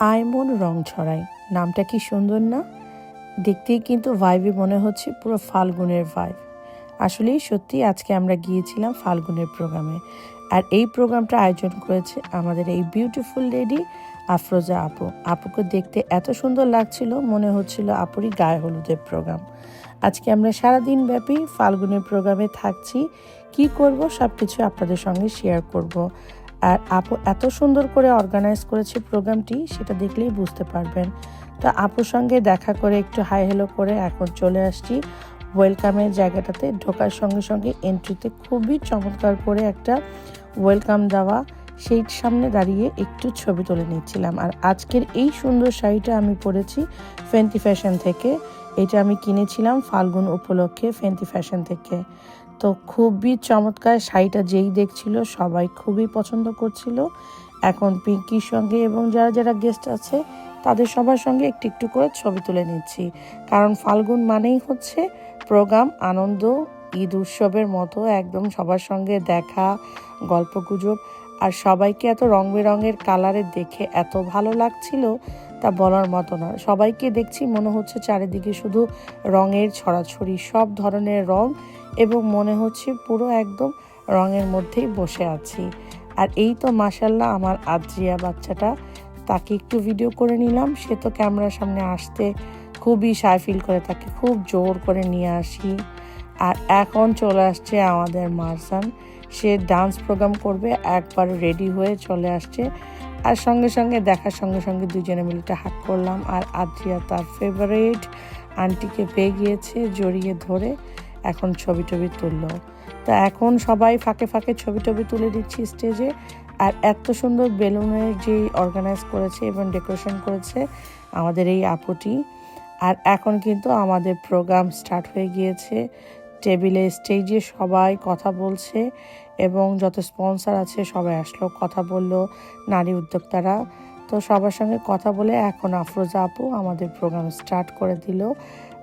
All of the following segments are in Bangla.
আয়মন রং ছড়াই নামটা কি সুন্দর না? দেখতেই কিন্তু ভাইবে মনে হচ্ছে পুরো ফাল্গুনের ভাইব আসলেই সত্যি আজকে আমরা গিয়েছিলাম ফাল্গুনের প্রোগ্রামে আর এই প্রোগ্রামটা আয়োজন করেছে আমাদের এই বিউটিফুল লেডি আফরোজা আপু। আপুকে দেখতে এত সুন্দর লাগছিল, মনে হচ্ছিল আপুরই গায়ে হলুদের প্রোগ্রাম আজকে আমরা সারাদিন ব্যাপী ফাল্গুনের প্রোগ্রামে থাকছি। কি করব সব কিছু আপনাদের সঙ্গে শেয়ার করব। আর আপু এত সুন্দর করে অর্গানাইজ করেছে প্রোগ্রামটি সেটা দেখলেই বুঝতে পারবেন। তো আপুর সঙ্গে দেখা করে একটু হাই হেলো করে এখন চলে আসছি। ওয়েলকামের জায়গাটাতে ঢোকার সঙ্গে সঙ্গে এন্ট্রিতে খুবই চমৎকার করে একটা ওয়েলকাম দেওয়া। সেই সামনে দাঁড়িয়ে একটু ছবি তুলে নিচ্ছিলাম। আর আজকের এই সুন্দর শাড়িটা আমি পরেছি ফেন্টি ফ্যাশন থেকে। এটা আমি কিনেছিলাম ফাল্গুন উপলক্ষে ফেন্টি ফ্যাশন থেকে। তো খুবই চমৎকার শাড়িটা যেই দেখছিল সবাই খুবই পছন্দ করছিল। এখন পিঙ্কির সঙ্গে এবং যারা যারা গেস্ট আছে, তাদের সবার সঙ্গে একটু একটু করে ছবি তুলে নিচ্ছি। কারণ ফাল্গুন মানেই হচ্ছে প্রোগ্রাম, আনন্দ, ঈদ উৎসবের মতো, একদম সবার সঙ্গে দেখা, গল্পগুজব। আর সবাইকে এত রং বেরঙের কালারে দেখে এত ভালো লাগছিল তা বলার মতো না। সবাইকে দেখছি মনে হচ্ছে চারিদিকে শুধু রঙের ছড়াছড়ি, সব ধরনের রং। এবং মনে হচ্ছে পুরো একদম রঙের মধ্যেই বসে আছি। আর এই তো মাসাল্লাহ আমার আদ্রিয়া বাচ্চাটা, তাকে একটু ভিডিও করে নিলাম। সে তো ক্যামেরার সামনে আসতে খুবই সায় ফিল করে, তাকে খুব জোর করে নিয়ে আসি। আর এখন চলে আসছে আমাদের মারসান। সে ডান্স প্রোগ্রাম করবে, একবার রেডি হয়ে চলে আসছে। আর সঙ্গে সঙ্গে দেখার সঙ্গে সঙ্গে দুজনে মিলে হাক করলাম। আর আদ্রিয়া তার ফেভারিট আন্টিকে পেয়ে গিয়েছে জড়িয়ে ধরে। এখন ছবি টবি তুললো। তা এখন সবাই ফাঁকে ফাঁকে ছবি টবি তুলে দিচ্ছি স্টেজে। আর এত সুন্দর বেলুনের যে অর্গানাইজ করেছে এবং ডেকোরেশন করেছে আমাদের এই আপুটি। আর এখন কিন্তু আমাদের প্রোগ্রাম স্টার্ট হয়ে গিয়েছে। টেবিলে স্টেজে সবাই কথা বলছে এবং যত স্পন্সর আছে সবাই আসলো, কথা বলল, নারী উদ্যোক্তারা। তো সবার সঙ্গে কথা বলে এখন আফরোজা আপু আমাদের প্রোগ্রাম স্টার্ট করে দিল।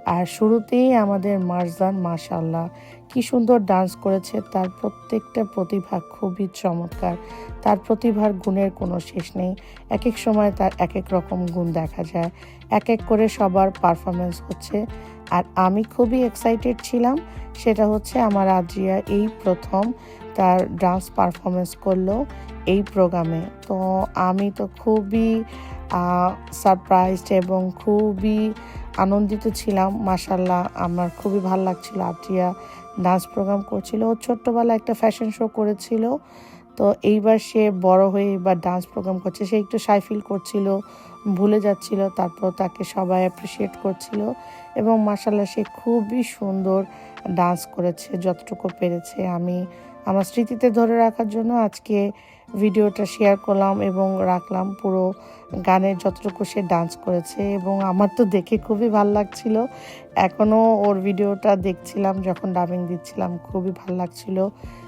আর শুরুতেই আমাদের মারজান মাশাল্লাহ কি সুন্দর ডান্স করেছে। তার প্রত্যেকটা প্রতিভা খুবই চমৎকার। তার প্রতিভার গুণের কোনো শেষ নেই। এক এক সময় তার এক এক রকম গুণ দেখা যায়। এক এক করে সবার পারফরমেন্স হচ্ছে। আর আমি খুবই এক্সাইটেড ছিলাম। সেটা হচ্ছে আমার আদ্রিয়া এই প্রথম তার ডান্স পারফরমেন্স করল এই প্রোগ্রামে তো আমি তো খুবই সারপ্রাইজড এবং খুবই আনন্দিত ছিলাম মাসাল্লাহ আমার খুবই ভালো লাগছিল। আদ্রিয়া ডান্স প্রোগ্রাম করছিল, ও ছোট্টবেলা একটা ফ্যাশন শো করেছিল। তো এইবার সে বড় হয়ে এবার ডান্স প্রোগ্রাম করছে। সে একটু সাই ফিল করছিল, ভুলে যাচ্ছিল, তারপর তাকে সবাই অ্যাপ্রিসিয়েট করছিল এবং মাসাল্লাহ সে খুবই সুন্দর ডান্স করেছে, যতটুকু পেরেছে। আমি আমার স্মৃতিতে ধরে রাখার জন্য আজকে ভিডিওটা শেয়ার করলাম এবং রাখলাম পুরো গানের যতটুকু সে ডান্স করেছে এবং আমার তো দেখে খুবই ভালো লাগছিল। এখনও ওর ভিডিওটা দেখছিলাম, যখন ডাবিং দিচ্ছিলাম, খুবই ভালো লাগছিল।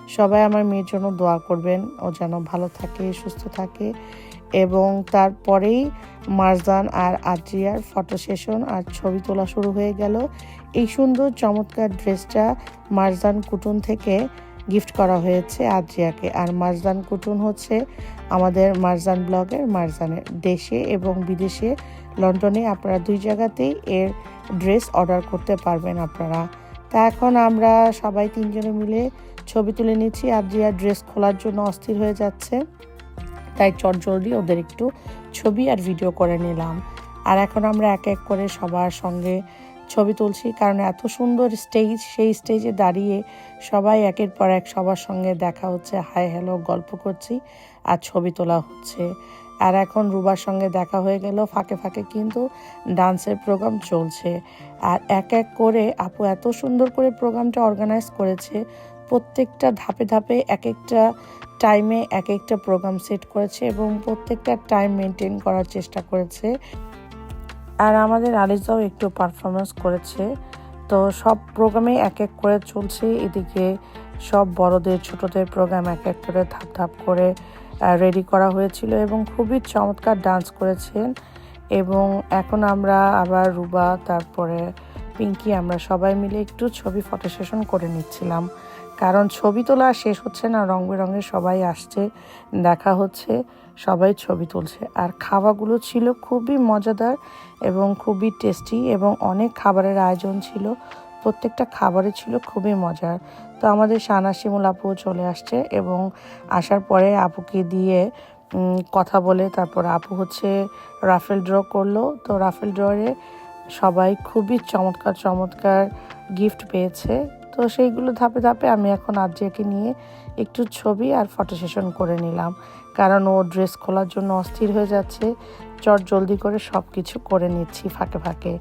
সবাই আমার মেয়ের জন্য দোয়া করবেন, ও যেন ভালো থাকে, সুস্থ থাকে। এবং তারপরেই মারজান আর আদ্রিয়ার ফটো সেশন আর ছবি তোলা শুরু হয়ে গেল। এই সুন্দর চমৎকার ড্রেসটা মারজান কুটুন থেকে গিফট করা হয়েছে আদ্রিয়াকে। আর মারজান কুটুন হচ্ছে আমাদের মারজান ব্লগের মারজানের দেশে এবং বিদেশে। লন্ডনে আপনারা দুই জায়গাতেই এর ড্রেস অর্ডার করতে পারবেন আপনারা। তা এখন আমরা সবাই তিনজনে মিলে ছবি তুলে নিচ্ছি। আদ্রিয়া ড্রেস খোলার জন্য অস্থির হয়ে যাচ্ছে। তাই চটজলদি ওদের একটু ছবি আর ভিডিও করে নিলাম। আর এখন আমরা এক এক করে সবার সঙ্গে ছবি তুলছি, কারণ এত সুন্দর স্টেজ সেই স্টেজে দাঁড়িয়ে সবাই একের পর এক সবার সঙ্গে দেখা হচ্ছে হাই হ্যালো গল্প করছি আর ছবি তোলা হচ্ছে। আর এখন রুবার সঙ্গে দেখা হয়ে গেল, ফাঁকে ফাঁকে কিন্তু ডান্সের প্রোগ্রাম চলছে। আর এক এক করে আপু এত সুন্দর করে প্রোগ্রামটা অর্গানাইজ করেছে, প্রত্যেকটা ধাপে ধাপে এক একটা টাইমে এক একটা প্রোগ্রাম সেট করেছে এবং প্রত্যেকটা টাইম মেনটেন করার চেষ্টা করেছে। আর আমাদের আলিজাও একটু পারফরমেন্স করেছে। তো সব প্রোগ্রামে এক এক করে চলছে। এদিকে সব বড়দের, ছোটদের প্রোগ্রাম এক এক করে ধাপ ধাপ করে রেডি করা হয়েছিল এবং খুবই চমৎকার ডান্স করেছেন। এবং এখন আমরা আবার রুবা, তারপরে পিঙ্কি, আমরা সবাই মিলে একটু ছবি ফটো সেশন করে নিচ্ছিলাম। কারণ ছবি তোলা শেষ হচ্ছে না, রং বেরঙের সবাই আসছে, দেখা হচ্ছে, সবাই ছবি তুলছে। আর খাওয়াগুলো ছিল খুবই মজাদার এবং খুবই টেস্টি এবং অনেক খাবারের আয়োজন ছিল। প্রত্যেকটা খাবারে ছিল খুবই মজার। তো আমাদের সানা শিমুল আপুও চলে আসছে এবং আসার পরে আপুকে দিয়ে কথা বলে তারপর আপু হচ্ছে রাফেল ড্র করল। তো রাফেল ড্রয়ে সবাই খুবই চমৎকার চমৎকার গিফট পেয়েছে। তো সেইগুলো ধাপে ধাপে আমি এখন আর্যকে নিয়ে একটু ছবি আর ফটো সেশন করে নিলাম। কারণ ও ড্রেস খোলার জন্য অস্থির হয়ে যাচ্ছে। চট জলদি করে সব কিছু করে নিচ্ছি ফাঁকে ফাঁকে।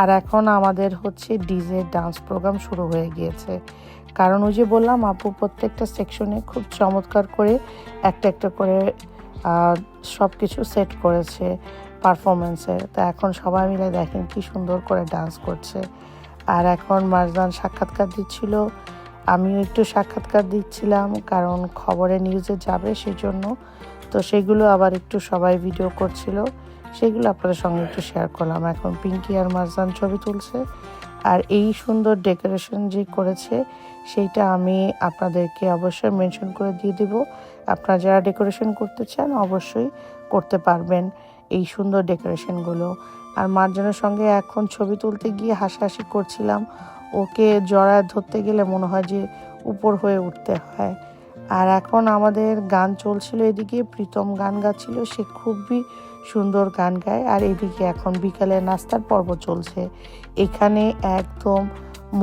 আর এখন আমাদের হচ্ছে ডিজে ডান্স প্রোগ্রাম শুরু হয়ে গিয়েছে। কারণ ওই যে বললাম, আপু প্রত্যেকটা সেকশনে খুব চমৎকার করে একটা একটা করে সব কিছু সেট করেছে পারফরমেন্সে তো এখন সবাই মিলে দেখেন কি সুন্দর করে ডান্স করছে। আর এখন মারজান সাক্ষাৎকার দিচ্ছিল। আমিও একটু সাক্ষাৎকার দিচ্ছিলাম, কারণ খবরে নিউজে যাবে সেই জন্য তো সেগুলো আবার একটু সবাই ভিডিও করছিল। সেগুলো আপনাদের সঙ্গে একটু শেয়ার করলাম। এখন পিঙ্কি আর মারজান ছবি তুলছে। আর এই সুন্দর ডেকোরেশন যে করেছে, সেইটা আমি আপনাদেরকে অবশ্যই মেনশন করে দিয়ে দিব। আপনারা যারা ডেকোরেশন করতে চান, অবশ্যই করতে পারবেন। এই সুন্দর ডেকোরেশনগুলো। আর মার্জনের সঙ্গে এখন ছবি তুলতে গিয়ে হাসাহাসি করছিলাম। ওকে জড়ায় ধরতে গেলে মনে হয় যে উপর হয়ে উঠতে হয়। আর এখন আমাদের গান চলছিল এদিকে, প্রীতম গান গাচ্ছিল, সে খুবই সুন্দর গান গায়। আর এদিকে এখন বিকালে নাস্তার পর্ব চলছে। এখানে একদম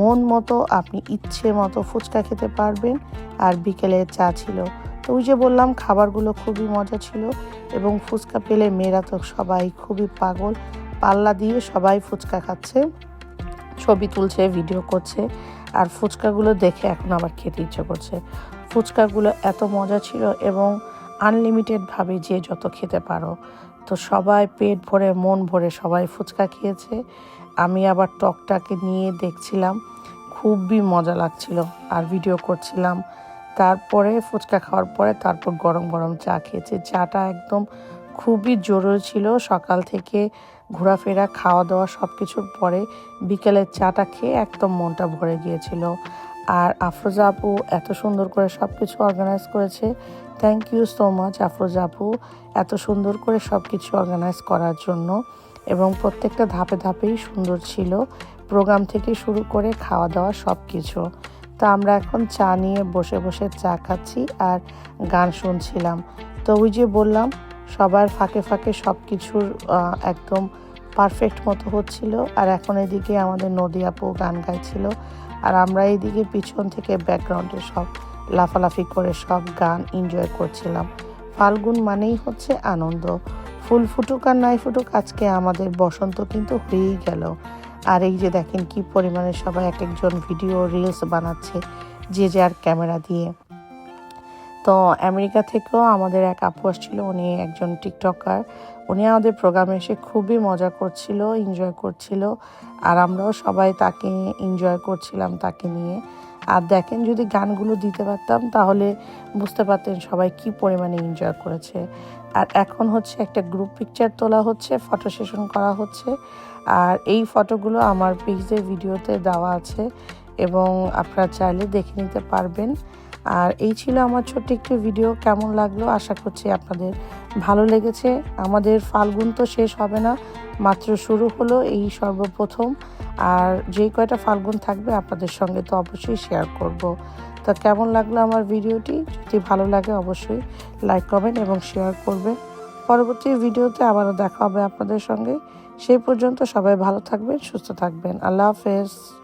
মন মতো, আপনি ইচ্ছে মতো ফুচকা খেতে পারবেন। আর বিকেলে চা ছিল। ওই যে বললাম, খাবারগুলো খুবই মজা ছিল এবং ফুচকা পেলে মেয়েরা তো সবাই খুবই পাগল। পাল্লা দিয়ে সবাই ফুচকা খাচ্ছে, ছবি তুলছে ভিডিও করছে, আর ফুচকাগুলো দেখে এখন আবার খেতে ইচ্ছে করছে। ফুচকাগুলো এত মজা ছিল এবং আনলিমিটেডভাবে যে যত খেতে পারো। তো সবাই পেট ভরে, মন ভরে সবাই ফুচকা খেয়েছে। আমি আবার টকটাকে নিয়ে দেখছিলাম, খুবই মজা লাগছিল। আর ভিডিও করছিলাম তারপরে ফুচকা খাওয়ার পরে তারপর গরম গরম চা খেয়েছি। চাটা একদম খুবই জরুরি ছিল। সকাল থেকে ঘোরাফেরা খাওয়া দাওয়া সব কিছুর পরে বিকেলের চাটা খেয়ে একদম মনটা ভরে গিয়েছিল। আর আফরোজা আপু এত সুন্দর করে সব কিছু অর্গানাইজ করেছে। Thank you so much Afroza আপু এত সুন্দর করে সব কিছু অর্গানাইজ করার জন্য। এবং প্রত্যেকটা ধাপে ধাপেই সুন্দর ছিল। প্রোগ্রাম থেকে শুরু করে খাওয়া দাওয়া সব কিছু তো আমরা এখন চা নিয়ে বসে বসে চা খাচ্ছি আর গান শুনছিলাম। তো ওই যে বললাম, সবার ফাঁকে ফাঁকে সব কিছুর একদম পারফেক্ট মতো হচ্ছিল। আর এখন এদিকে আমাদের নদী আপু গান গাইছিল। আর আমরা এইদিকে পিছন থেকে ব্যাকগ্রাউন্ডে সব লাফালাফি করে সব গান এনজয় করছিলাম। ফাল্গুন মানেই হচ্ছে আনন্দ। ফুল ফুটুক আর নাই ফুটুক, আজকে আমাদের বসন্ত কিন্তু হয়েই গেল। আর এই যে দেখেন কি পরিমাণে সবাই এক একজন ভিডিও রিলস বানাচ্ছে, যে যার ক্যামেরা দিয়ে। তো আমেরিকা থেকেও আমাদের এক আপু আসছিল, উনি একজন টিকটকার উনি আমাদের প্রোগ্রামে এসে খুবই মজা করছিল এনজয় করছিল। আর আমরাও সবাই তাকে এনজয় করছিলাম তাকে নিয়ে। আর দেখেন যদি গানগুলো দিতে পারতাম, তাহলে বুঝতে পারতেন সবাই কি পরিমাণে এনজয় করেছে। আর এখন হচ্ছে একটা গ্রুপ পিকচার তোলা হচ্ছে ফটো সেশন করা হচ্ছে। আর এই ফটোগুলো আমার পেজে ভিডিওতে দেওয়া আছে এবং আপনারা চাইলে দেখে নিতে পারবেন। আর এই ছিল আমার ছোট্ট একটি ভিডিও কেমন লাগল? আশা করছি আপনাদের ভালো লেগেছে। আমাদের ফাল্গুন তো শেষ হবে না, মাত্র শুরু হলো এই সর্বপ্রথম। আর যেই কয়টা ফাল্গুন থাকবে আপনাদের সঙ্গে তো অবশ্যই শেয়ার করব। তো কেমন লাগল আমার ভিডিওটি? যদি ভালো লাগে অবশ্যই লাইক কমেন্ট এবং শেয়ার করবেন। পরবর্তী ভিডিওতে আবারও দেখা হবে আপনাদের সঙ্গে। সেই পর্যন্ত সবাই ভালো থাকবেন, সুস্থ থাকবেন। আল্লাহ হাফেজ।